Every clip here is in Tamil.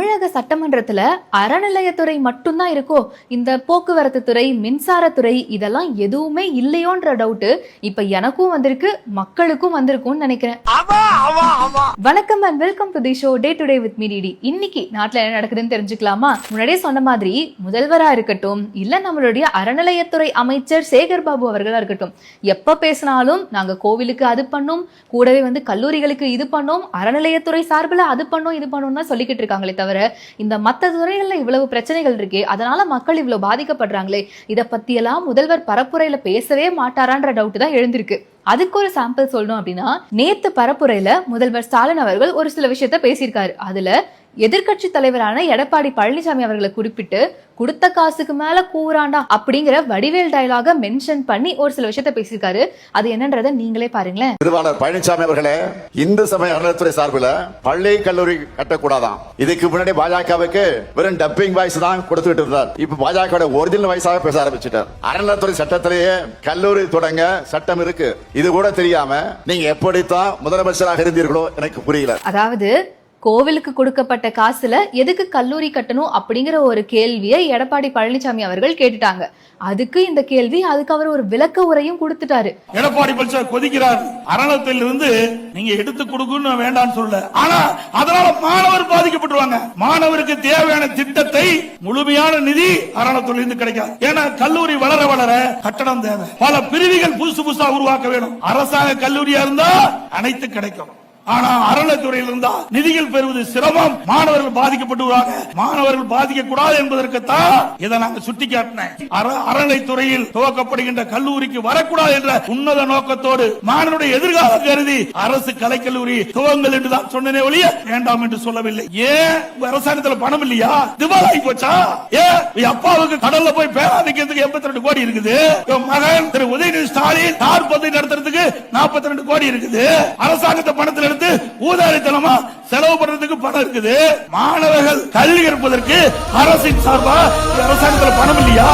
தமிழக சட்டமன்றத்துல அறநிலையத்துறை மட்டும்தான் இருக்கோ? இந்த போக்குவரத்து துறை மின்சாரத்துறை இதெல்லாம் எதுவுமே இல்லையோன்ற டவுட் இப்ப எனக்கும் வந்திருக்கு மக்களுக்கும் வந்திருக்கும்னு நினைக்கிறேன். வணக்கம் and welcome to the show day to day with me DD இன்னைக்கு நாட்டுல என்ன நடக்குதுன்னு தெரிஞ்சுக்கலாமா? முன்னாடியே சொன்ன மாதிரி முதல்வரா இருக்கட்டும் இல்ல நம்மளுடைய அறநிலையத்துறை அமைச்சர் சேகர் பாபு அவர்களா இருக்கட்டும் எப்ப பேசினாலும் நாங்க கோவிலுக்கு அது பண்ணோம் கூடவே வந்து கல்லூரிகளுக்கு இது பண்ணோம் அறநிலையத்துறை சார்பில் அது பண்ணோம் இது பண்ணோம் தான் சொல்லிக்கிட்டு இருக்காங்களே தவிர இந்த மத்த துறைகளில் இவ்வளவு பிரச்சனைகள் இருக்கே அதனால மக்கள் இவ்வளவு பாதிக்கப்படுறாங்களே இதை பத்தியெல்லாம் முதல்வர் பரப்புரையில பேசவே மாட்டாரான்ற டவுட் தான் எழுந்திருக்கு. அதுக்கு ஒரு சாம்பிள் சொல்லணும் அப்படின்னா நேத்து பரப்புரையில முதல்வர் ஸ்டாலின் அவர்கள் ஒரு சில விஷயத்த பேசியிருக்காரு. அதுல எதிர்க்கட்சி தலைவரான எடப்பாடி பழனிசாமி அவர்களை குறிப்பிட்டு கொடுத்த காசுக்கு மேல கூறாண்டா அப்படிங்கிற வடிவேல் டயலாக மென்ஷன் பண்ணி ஒரு சில விஷயத்த பேசியிருக்காரு. அது என்னன்றதை நீங்களே பாருங்களேன். திருவாளர் பழனிசாமி அவர்களே இந்து சமய அறநிலையத்துறை சார்பில் பள்ளி கல்லூரி கட்டக்கூடாதாம் இதுக்கு முன்னாடி பாஜகவுக்கு வெறும் டப்பிங் வாய்ஸ் தான் கொடுத்துட்டு இருந்தார். இப்ப பாஜக ஒரிஜினல் வாய்ஸாக பேச ஆரம்பிச்சிட்டார். அறநிலையத்துறை சட்டத்திலேயே கல்லூரி தொடங்க சட்டம் இருக்கு. இது கூட தெரியாம நீங்க எப்படித்தான் முதலமைச்சராக இருந்தீர்களோ எனக்கு புரியல. அதாவது கோவிலுக்கு கொடுக்கப்பட்ட காசுல எதுக்கு கல்லூரி கட்டணும் அப்படிங்கிற ஒரு கேள்வியை எடப்பாடி பழனிசாமி அவர்கள் கேட்டுட்டாங்க. அதுக்கு இந்த கேள்வி அதுக்கு அவர் ஒரு விளக்க உரையும் கொடுத்துட்டாரு. எடப்பாடி பழனிசாமி கொதிக்கிறார். அரணத்தில் இருந்து நீங்க எடுத்து கொடுக்கணும் வேண்டாம்னு சொல்ல ஆனா அதனால மாணவர் பாதிக்கப்பட்டுருவாங்க. மாணவருக்கு தேவையான திட்டத்தை முழுமையான நிதி அரணத்தில் இருந்து கிடைக்காது. ஏன்னா கல்லூரி வளர வளர கட்டடம் தேவை. பல பிரிவுகள் புதுசு புதுசா உருவாக்க வேணும். அரசாங்க கல்லூரியா இருந்தா அனைத்து கிடைக்கும். ஆனா அறநிலைத்துறையில் இருந்தா நிதிகள் பெறுவது சிரமம். மாணவர்கள் பாதிக்கப்படுவாங்க மாணவர்கள் பாதிக்க கூடாது என்பதற்குத்தான் இதை நாங்க சுட்டி காட்டினேன் அறநிலைத்துறையில் துவக்கப்படுகின்ற கல்லூரிக்கு வரக்கூடாது என்ற உன்னத நோக்கத்தோடு மாணவனுடைய எதிர்காலம் கருதி அரசு கலைக்கல்லூரி துவங்கள் என்று தான் சொன்னனே ஒழிய வேண்டாம் என்று சொல்லவில்லை. ஏன் அரசாங்கத்துல பணம் இல்லையா? திவாலாகி போச்சா? ஏன் அப்பாவுக்கு கடல்ல போய் பேரா வைக்கிறதுக்கு எண்பத்தி ரெண்டு கோடி இருக்குது? மகன் திரு உதயநிதி ஸ்டாலின் தார் பந்தை நடத்துறதுக்கு நாற்பத்தி ரெண்டு கோடி இருக்குது. அரசாங்கத்தை பணத்தில் எடுத்து ஊதாரித்தனமா செலவு பண்றதுக்கு பணம் இருக்குது. மாணவர்கள் கல்வி கற்பதற்கு அரசின் சார்பா அரசாங்கத்துல பணம் இல்லையா?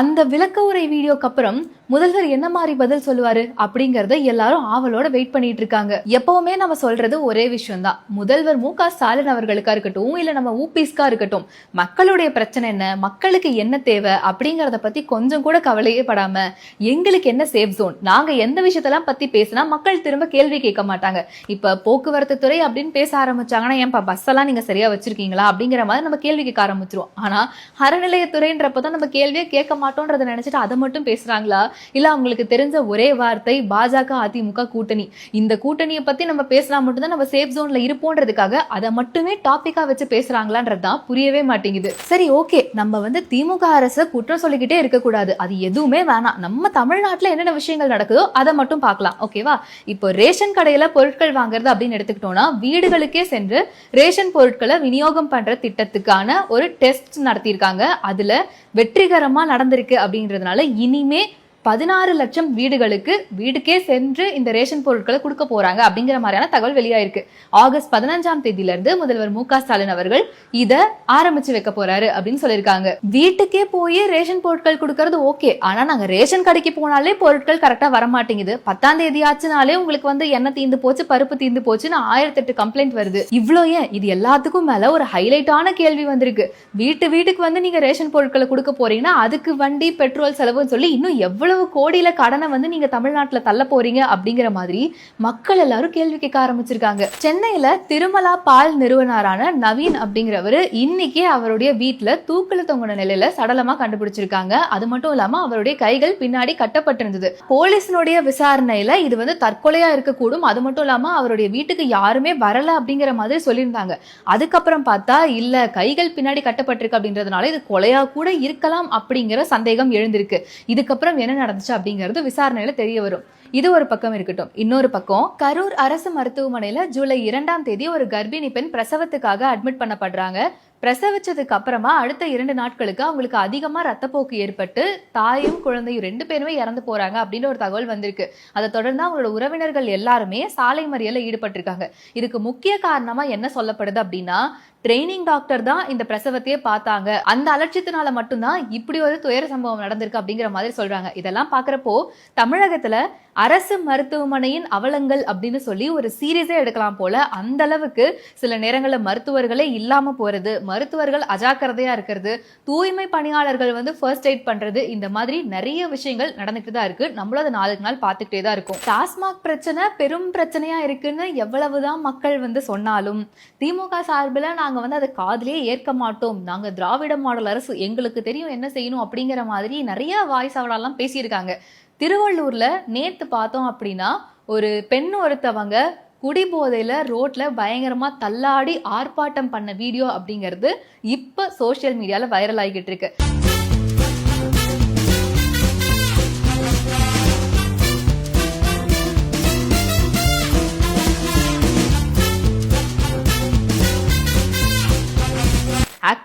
அந்த விளக்க உரை வீடியோக்கு அப்புறம் முதல்வர் என்ன மாதிரி பதில் சொல்லுவாரு அப்படிங்கறத எல்லாரும் ஆவலோட வெயிட் பண்ணிட்டு இருக்காங்க எப்பவுமே நம்ம சொல்றது ஒரே விஷயம் தான் முதல்வர் மு க ஸ்டாலின் அவர்களுக்கா இருக்கட்டும் இல்ல நம்ம ஊபிஸ்கா இருக்கட்டும் மக்களுடைய பிரச்சனை என்ன மக்களுக்கு என்ன தேவை அப்படிங்கறத பத்தி கொஞ்சம் கூட கவலையே படாம எங்களுக்கு என்ன சேஃப் ஜோன் நாங்க எந்த விஷயத்தெல்லாம் பத்தி பேசினா மக்கள் திரும்ப கேள்வி கேட்க மாட்டாங்க. இப்ப போக்குவரத்து துறை அப்படின்னு பேச ஆரம்பிச்சாங்கன்னா ஏன்பா பஸ் எல்லாம் நீங்க சரியா வச்சிருக்கீங்களா? அப்படிங்கிற மாதிரி நம்ம கேள்வி கேட்க ஆரம்பிச்சிருவோம். ஆனா அறநிலையத்துறைன்றப்பதான் நம்ம கேள்வியே கேட்க மாட்டோம்ன்றத நினைச்சிட்டு அதை மட்டும் பேசுறாங்களா? இல்ல அவங்களுக்கு தெரிஞ்ச ஒரே வார்த்தை பாஜக அதிமுக கூட்டணி. இந்த கூட்டணியை பத்தி நம்ம பேசினா மட்டும்தான் நம்ம சேஃப் ஜோன்ல இருப்போன்றதுக்காக அதை மட்டுமே டாபிக்கா வச்சு பேசுறாங்களான்றது தான் புரியவே மாட்டேங்குது. சரி ஓகே நம்ம வந்து திமுக அரசை குற்றம் சொல்லிக்கிட்டே இருக்கக்கூடாது. அது எதுவுமே வேணாம். நம்ம தமிழ்நாட்டுல என்னென்ன விஷயங்கள் நடக்குதோ அதை மட்டும் பார்க்கலாம். ஓகேவா இப்போ ரேஷன் கடையில பொருட்கள் வாங்குறது அப்படின்னு எடுத்துக்கிட்டோம்னா வீடுகளுக்கே சென்று ரேஷன் பொருட்களை விநியோகம் பண்ற திட்டத்துக்கான ஒரு டெஸ்ட் நடத்தியிருக்காங்க. அதுல வெற்றிகரமா நடந்திருக்கு அப்படின்றதுனால இனிமே பதினாறு லட்சம் வீடுகளுக்கு வீடுக்கே சென்று இந்த ரேஷன் பொருட்களை கொடுக்க போறாங்க அப்படிங்கிற மாதிரியான தகவல் வெளியாயிருக்கு. ஆகஸ்ட் பதினஞ்சாம் தேதியில இருந்து முதல்வர் மு க ஸ்டாலின் அவர்கள் இத ஆரம்பிச்சு வைக்க போறாரு அப்படின்னு சொல்லியிருக்காங்க. வீட்டுக்கே போய் ரேஷன் பொருட்கள் கொடுக்கறது ஓகே. ஆனா நாங்க ரேஷன் கடைக்கு போனாலே பொருட்கள் கரெக்டா வர மாட்டேங்குது. பத்தாம் தேதி ஆச்சுனாலே உங்களுக்கு வந்து எண்ணெய் தீந்து போச்சு பருப்பு தீந்து போச்சுன்னு ஆயிரத்தி எட்டு கம்ப்ளைண்ட் வருது. இவ்வளோ ஏன்? இது எல்லாத்துக்கும் மேல ஒரு ஹைலைட்டான கேள்வி வந்திருக்கு. வீட்டு வீட்டுக்கு வந்து நீங்க ரேஷன் பொருட்களை கொடுக்க போறீங்கன்னா அதுக்கு வண்டி பெட்ரோல் செலவுன்னு சொல்லி இன்னும் எவ்வளவு எவ்வளவு கோடியில கடனை வந்து நீங்க தமிழ்நாட்டுல தள்ள போறீங்க அப்படிங்கிற மாதிரி மக்கள் எல்லாரும் கேள்வி கேட்க ஆரம்பிச்சிருக்காங்க. சென்னையில திருமலா பால் நிறுவனரான நவீன் அப்படிங்கிறவரு இன்னைக்கே அவருடைய வீட்டுல தூக்குல தொங்கின நிலையில சடலமா கண்டுபிடிச்சிருக்காங்க. அது மட்டும் இல்லாம அவருடைய கைகள் பின்னாடி கட்டப்பட்டிருந்தது. போலீஸினுடைய விசாரணையில இது வந்து தற்கொலையா இருக்கக்கூடும். அது மட்டும் இல்லாம அவருடைய வீட்டுக்கு யாருமே வரல அப்படிங்கிற மாதிரி சொல்லியிருந்தாங்க. அதுக்கப்புறம் பார்த்தா இல்ல கைகள் பின்னாடி கட்டப்பட்டிருக்கு அப்படின்றதுனால இது கொலையா கூட இருக்கலாம் அப்படிங்கிற சந்தேகம் எழுந்திருக்கு. இதுக்கப்புறம் என்ன நடந்துச்சு அப்படிங்கிறது விசாரணையில தெரிய வரும். இது ஒரு பக்கம் இருக்கட்டும். இன்னொரு பக்கம் கரூர் அரசு மருத்துவமனையில ஜூலை இரண்டாம் தேதி ஒரு கர்ப்பிணி பெண் பிரசவத்துக்காக அட்மிட் பண்ணப்படுறாங்க. பிரசவிச்சதுக்கு அப்புறமா அடுத்த இரண்டு நாட்களுக்கு அவங்களுக்கு அதிகமா ரத்தப்போக்கு ஏற்பட்டு தாயும் குழந்தையும் ரெண்டு பேருமே இறந்து போறாங்க அப்படின்னு ஒரு தகவல் வந்திருக்கு. அதை தொடர்ந்து அவங்களோட உறவினர்கள் எல்லாருமே சாலை மறியலில் ஈடுபட்டிருக்காங்க. இதுக்கு முக்கிய காரணமா என்ன சொல்லப்படுது அப்படின்னா ட்ரைனிங் டாக்டர் தான் இந்த பிரசவத்தையே பார்த்தாங்க. அந்த அலட்சியத்தினால மட்டும்தான் இப்படி ஒரு துயர சம்பவம் நடந்திருக்கு அப்படிங்கிற மாதிரி சொல்றாங்க. இதெல்லாம் பாக்குறப்போ தமிழகத்துல அரசு மருத்துவமனையின் அவலங்கள் அப்படின்னு சொல்லி ஒரு சீரியஸே எடுக்கலாம் போல அந்த அளவுக்கு சில நேரங்களில் மருத்துவர்களே இல்லாம போறது மருத்துவர்கள் அஜாக்கிரதையா இருக்கிறது தூய்மை பணியாளர்கள் வந்து ஃபர்ஸ்ட் எய்ட் பண்றது இந்த மாதிரி நிறைய விஷயங்கள் நடந்துட்டு தான் இருக்கு. நம்மளும் அதை நாளுக்கு நாள் பார்த்துக்கிட்டே தான் இருக்கும். டாஸ்மாக் பிரச்சனை பெரும் பிரச்சனையா இருக்குன்னு எவ்வளவுதான் மக்கள் வந்து சொன்னாலும் திமுக சார்பில் நாங்கள் வந்து அதை காதலே ஏற்க மாட்டோம். நாங்கள் திராவிட மாடல் அரசு எங்களுக்கு தெரியும் என்ன செய்யணும் அப்படிங்கிற மாதிரி நிறைய வாய்ஸ் அவளாலாம் பேசியிருக்காங்க. திருவள்ளூரில் நேற்று பார்த்தோம் அப்படின்னா ஒரு பெண் ஒருத்தவங்க குடிபோதையில் ரோட்டில் பயங்கரமாக தள்ளாடி ஆர்ப்பாட்டம் பண்ண வீடியோ அப்படிங்கிறது இப்போ சோஷியல் மீடியாவில் வைரல் ஆகிக்கிட்டு இருக்கு.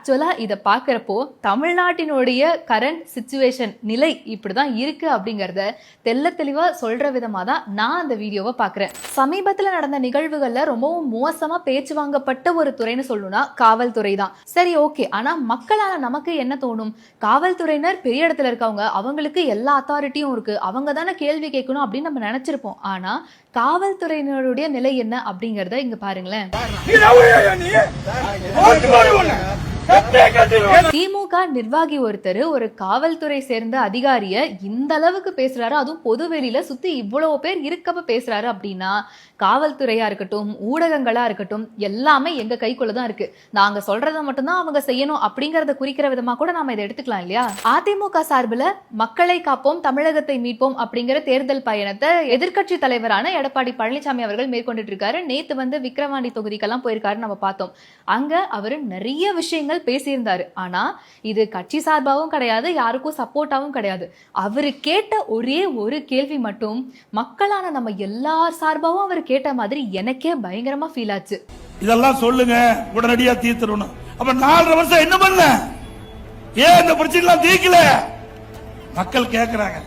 ஆக்சுவலாக இதை பார்க்குறப்போ தமிழ்நாட்டினுடைய கரண்ட் சுச்சுவேஷன் நிலை இப்படிதான் இருக்கு அப்படிங்கிறத தெள்ள தெளிவாக சொல்ற விதமா தான் நான் அந்த வீடியோவை பார்க்குறேன் சமீபத்தில் நடந்த நிகழ்வுகளில் ரொம்பவும் மோசமாக பேச்சு வாங்கப்பட்ட ஒரு துறைன்னு சொல்லணும்னா காவல்துறை தான் சரி ஓகே ஆனால் மக்களால் நமக்கு என்ன தோணும்? காவல்துறையினர் பெரிய இடத்துல இருக்கவங்க அவங்களுக்கு எல்லா அத்தாரிட்டியும் இருக்கு. அவங்க தானே கேள்வி கேட்கணும் அப்படின்னு நம்ம நினச்சிருப்போம். ஆனா காவல்துறையினருடைய நிலை என்ன அப்படிங்கிறத இங்க பாருங்களேன். திமுக நிர்வாகி ஒருத்தர் ஒரு காவல்துறை சேர்ந்த அதிகாரிய இந்த அளவுக்கு பேசுறாரு. அதுவும் பொதுவெளியில சுத்தி இவ்வளவு பேர் இருக்கப்ப பேசுறாரு அப்படின்னா காவல்துறையா இருக்கட்டும் ஊடகங்களா இருக்கட்டும் எல்லாமே எங்க கைக்குள்ள தான் இருக்கு. நாங்க சொல்றத மட்டும்தான் அவங்க செய்யணும் அப்படிங்கறத குறிக்கிற விதமா கூட நாம இதை எடுத்துக்கலாம் இல்லையா? அதிமுக சார்பில் மக்களை காப்போம் தமிழகத்தை மீட்போம் அப்படிங்கிற தேர்தல் பயணத்தை எதிர்க்கட்சி தலைவரான எடப்பாடி பழனிசாமி அவர்கள் மேற்கொண்டுட்டு இருக்காரு. நேத்து வந்து விக்கிரவாண்டி தொகுதிக்கெல்லாம் போயிருக்காரு நம்ம பார்த்தோம். அங்க அவர் நிறைய விஷயங்கள் பேசியிருந்தார். சொல்லியிருக்காரு. ஆனால் இது கட்சி சார்பாகவும் கிடையாது யாருக்கும் சப்போர்ட்டாகவும் கிடையாது. அவர் கேட்ட ஒரே ஒரு கேள்வி மட்டும் மக்களான நம்ம எல்லார் சார்பாகவும் அவர் கேட்ட மாதிரி எனக்கே பயங்கரமா ஃபீல் ஆச்சு. இதெல்லாம் சொல்லுங்க உடனடியா தீர்த்துடணும். அப்ப நாலரை வருஷம் என்ன பண்ண? ஏன் இந்த பிரச்சனை எல்லாம் தீர்க்கல? மக்கள் கேட்கிறாங்க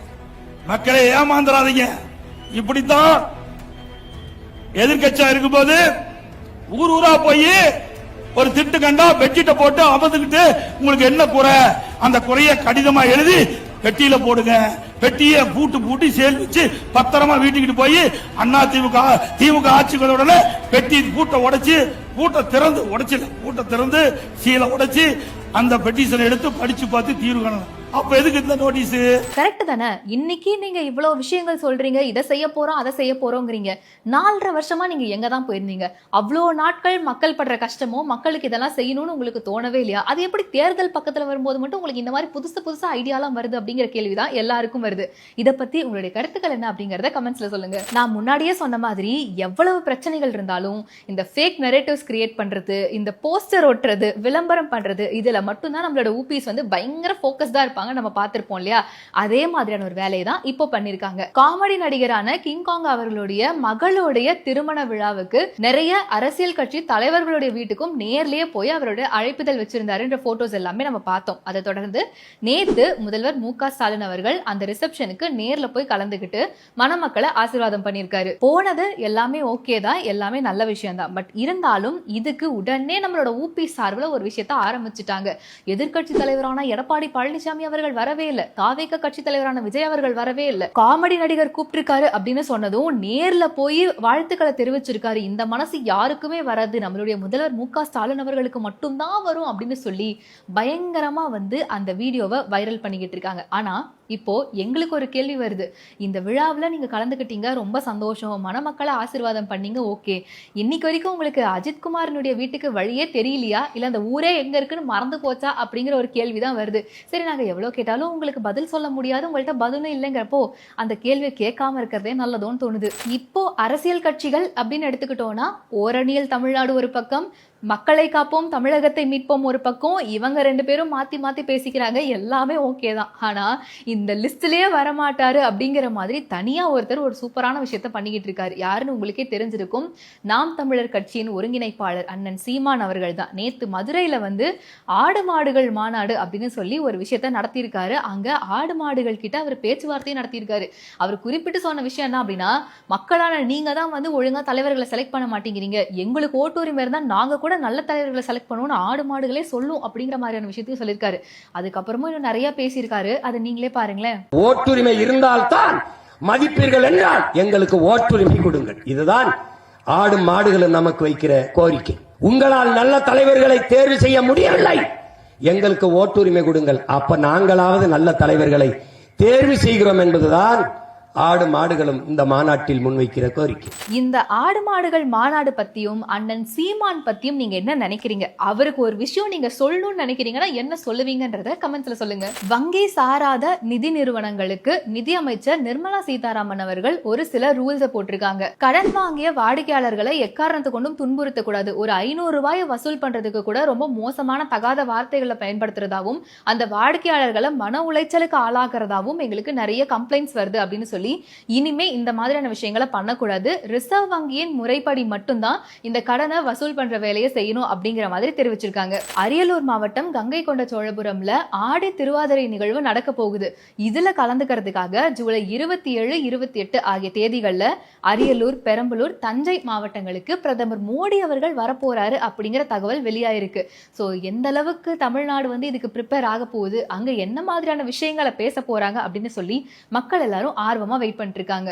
மக்களை ஏமாந்துடாதீங்க இப்படித்தான் எதிர்கட்சியா இருக்கும் போது ஊர் ஊரா போய் ஒரு திட்டு கண்டா பெட்ஷீட்டை போட்டு அமர்ந்துக்கிட்டு உங்களுக்கு என்ன குறை? அந்த குறைய கடிதமா எழுதி பெட்டியில போடுங்க. பெட்டிய பூட்டு பூட்டி சேமிச்சு பத்திரமா வீட்டுக்கிட்டு போய் அண்ணா திமுக திமுக ஆட்சிகள் உடனே பெட்டி பூட்டை உடைச்சு பூட்டை திறந்து உடைச்சில பூட்டை திறந்து சீலை உடைச்சு அந்த பெட்டிஷனை எடுத்து படிச்சு பார்த்து தீர்வு காணலாம். அப்ப எதுக்கு இந்த நோட்டீஸ் கரெக்ட் தானே? இன்னைக்கு நீங்க இவ்வளவு விஷயங்கள் சொல்றீங்க இதை செய்ய போறோம் அதை செய்ய போறோங்கிறீங்க. நாலரை வருஷமா நீங்க எங்க தான் போயிருந்தீங்க? அவ்வளோ நாட்கள் மக்கள் படுற கஷ்டமோ மக்களுக்கு இதெல்லாம் செய்யணும்னு உங்களுக்கு தோணவே இல்லையா? அது எப்படி தேர்தல் பக்கத்துல வரும்போது மட்டும் உங்களுக்கு இந்த மாதிரி புதுசு புதுசு ஐடியாலாம் வருது அப்படிங்கிற கேள்விதான் எல்லாருக்கும் வருது. இதை பத்தி உங்களுடைய கருத்துக்கள் என்ன அப்படிங்கறத கமெண்ட்ஸ்ல சொல்லுங்க. நான் முன்னாடியே சொன்ன மாதிரி எவ்வளவு பிரச்சனைகள் இருந்தாலும் இந்த ஃபேக் நெரேட்டிவ்ஸ் கிரியேட் பண்றது இந்த போஸ்டர் ஒட்டுறது விளம்பரம் பண்றது இதுல மட்டும்தான் நம்மளோட ஊபிஸ் வந்து பயங்கர ஃபோக்கஸ்டா இருப்பாங்க. நம்ம பார்த்துருப்போம் இல்லையா? அதே மாதிரியான ஒரு வேலையை தான் இப்போ பண்ணிருக்காங்க காமெடி நடிகரான கிங் காங் அவர்களுடைய மகளுடைய திருமண விழாவுக்கு நிறைய அரசியல் கட்சி தலைவர்களுடைய வீட்டுக்கும் நேர்லேயே போய் அவருடைய அழைப்புதல் வச்சிருந்தாருன்ற போட்டோஸ் எல்லாமே நம்ம பார்த்தோம். அதை தொடர்ந்து நேத்து முதல்வர் மு க ஸ்டாலின் அவர்கள் அந்த ரிசப்ஷனுக்கு நேர்ல போய் கலந்துகிட்டு மணமக்களை ஆசீர்வாதம் பண்ணியிருக்காரு. போனது எல்லாமே ஓகே தான் எல்லாமே நல்ல விஷயம் தான். பட் இருந்தாலும் இதுக்கு உடனே நம்மளோட ஊபி சார்பில் ஒரு விஷயத்த ஆரம்பிச்சுட்டாங்க. எதிர்க்கட்சி தலைவரான எடப்பாடி பழனிசாமி அவர்கள் வரவே இல்லை. தாவேக கட்சி தலைவரான விஜய் அவர்கள் வரவே இல்லை. காமெடி நடிகர் கூப்பிட்டிருக்காரு அப்படின்னு சொன்னதும் நேர்ல போய் வாழ்த்துக்களை தெரிவிச்சிருக்காரு. இந்த மனசு யாருக்குமே வராது. நம்மளுடைய முதல்வர் மு க ஸ்டாலின் அவர்களுக்கு மட்டும்தான் வரும் அப்படின்னு சொல்லி பயங்கரமா வந்து அந்த வீடியோவை வைரல் பண்ணிக்கிட்டு இருக்காங்க. ஆனா இப்போ எங்களுக்கு ஒரு கேள்வி வருது. இந்த விழாவில் நீங்கள் கலந்துக்கிட்டீங்க ரொம்ப சந்தோஷம். மணமக்களை ஆசிர்வாதம் பண்ணீங்க ஓகே. இன்னைக்கு வரைக்கும் உங்களுக்கு அஜித்குமாரனுடைய வீட்டுக்கு வழியே தெரியலையா? இல்லை அந்த ஊரே எங்கே இருக்குன்னு மறந்து போச்சா? அப்படிங்கிற ஒரு கேள்வி தான் வருது. சரி நாங்கள் எவ்வளோ கேட்டாலும் உங்களுக்கு பதில் சொல்ல முடியாது. உங்கள்கிட்ட பதிலும் இல்லைங்கிறப்போ அந்த கேள்வியை கேட்காம இருக்கிறதே நல்லதோன்னு தோணுது. இப்போ அரசியல் கட்சிகள் அப்படின்னு எடுத்துக்கிட்டோம்னா ஓரணியல் தமிழ்நாடு ஒரு பக்கம் மக்களை காப்போம் தமிழகத்தை மீட்போம் ஒரு பக்கம் இவங்க ரெண்டு பேரும் மாத்தி மாத்தி பேசிக்கிறாங்க எல்லாமே ஓகே தான். ஆனா இந்த லிஸ்ட்லயே வரமாட்டாரு அப்படிங்கிற மாதிரி தனியா ஒருத்தர் ஒரு சூப்பரான விஷயத்த பண்ணிக்கிட்டு இருக்காரு. யாருன்னு உங்களுக்கே தெரிஞ்சிருக்கும். நாம் தமிழர் கட்சியின் ஒருங்கிணைப்பாளர் அண்ணன் சீமான் அவர்கள் தான். நேத்து மதுரையில வந்து ஆடு மாடுகள் மாநாடு அப்படின்னு சொல்லி ஒரு விஷயத்த நடத்தியிருக்காரு. அங்க ஆடு மாடுகள் கிட்ட அவர் பேச்சுவார்த்தையும் நடத்தியிருக்காரு. அவர் குறிப்பிட்டு சொன்ன விஷயம் என்ன அப்படின்னா மக்களான நீங்க தான் வந்து ஒழுங்கா தலைவர்களை செலக்ட் பண்ண மாட்டேங்கிறீங்க. எங்களுக்கு ஓட்டுரிமை இருந்தா நாங்க கூட கூட நல்ல தலைவர்களை செலக்ட் பண்ணுவோம்னு ஆடு மாடுகளே சொல்லும் அப்படிங்கிற மாதிரியான விஷயத்தையும் சொல்லியிருக்காரு. அதுக்கப்புறமும் இன்னும் நிறைய பேசியிருக்காரு. அதை நீங்களே பாருங்களேன். ஓட்டுரிமை இருந்தால்தான் மதிப்பீர்கள் என்றால் எங்களுக்கு ஓட்டுரிமை கொடுங்கள். இதுதான் ஆடு மாடுகளை நமக்கு வைக்கிற கோரிக்கை. உங்களால் நல்ல தலைவர்களை தேர்வு செய்ய முடியவில்லை. எங்களுக்கு ஓட்டுரிமை கொடுங்கள். அப்ப நாங்களாவது நல்ல தலைவர்களை தேர்வு செய்கிறோம் என்பதுதான் ஆடு மாடுகளும் இந்த மாநாட்டில் முன்வைக்கிற கோரிக்கை. இந்த ஆடு மாடுகள் மாநாடு பத்தியும் அண்ணன் சீமான் பத்தியும் நீங்க என்ன நினைக்கிறீங்க? அவருக்கு ஒரு விஷயம் நீங்க சொல்லணும்னு நினைக்கிறீங்கன்னா என்ன சொல்லுவீங்கன்றத கமெண்ட்ஸ்ல சொல்லுங்க. வங்கி சாராத நிதி நிறுவனங்களுக்கு நிதி அமைச்சர் நிர்மலா சீதாராமன் அவர்கள் ஒரு சில ரூல்ஸ் போட்டிருக்காங்க. கடன் வாங்கிய வாடிக்கையாளர்களை எக்காரணத்தை கொண்டும் துன்புறுத்த கூடாது. ஒரு ஐநூறு ரூபாயை வசூல் பண்றதுக்கு கூட ரொம்ப மோசமான தகாத வார்த்தைகளை பயன்படுத்துறதாவும் அந்த வாடிக்கையாளர்களை மன உளைச்சலுக்கு ஆளாக்குறதாவும் எங்களுக்கு நிறைய கம்ப்ளைண்ட்ஸ் வருது அப்படின்னு சொல்லி இனிமே இந்த மாதிரியான விஷயங்களை பண்ணக்கூடாது. ரிசர்வ் வங்கியின் முறைப்படி மட்டும்தான் இந்த கடனை வசூல் பண்ற வேலையை செய்யணும் அப்படிங்கிற மாதிரி தெரிவிச்சிருக்காங்க. அரியலூர் மாவட்டம் கங்கை கொண்ட சோழபுரம்ல ஆடி திருவாதிரை நிகழ்வு நடக்க போகுது. இதுல கலந்துக்கிறதுக்காக ஜூலை இருபத்தி ஏழு இருபத்தி எட்டு ஆகிய தேதிகள்ல அரியலூர் பெரம்பலூர் தஞ்சை மாவட்டங்களுக்கு பிரதமர் மோடி அவர்கள் வரப்போறாரு அப்படிங்கிற தகவல் வெளியாயிருக்கு. ஸோ எந்த அளவுக்கு தமிழ்நாடு வந்து இதுக்கு ப்ரிப்பேர் ஆக போகுது அங்க என்ன மாதிரியான விஷயங்களை பேச போறாங்க அப்படின்னு சொல்லி மக்கள் எல்லாரும் வெயிட் பண்ணிட்டு இருக்காங்க.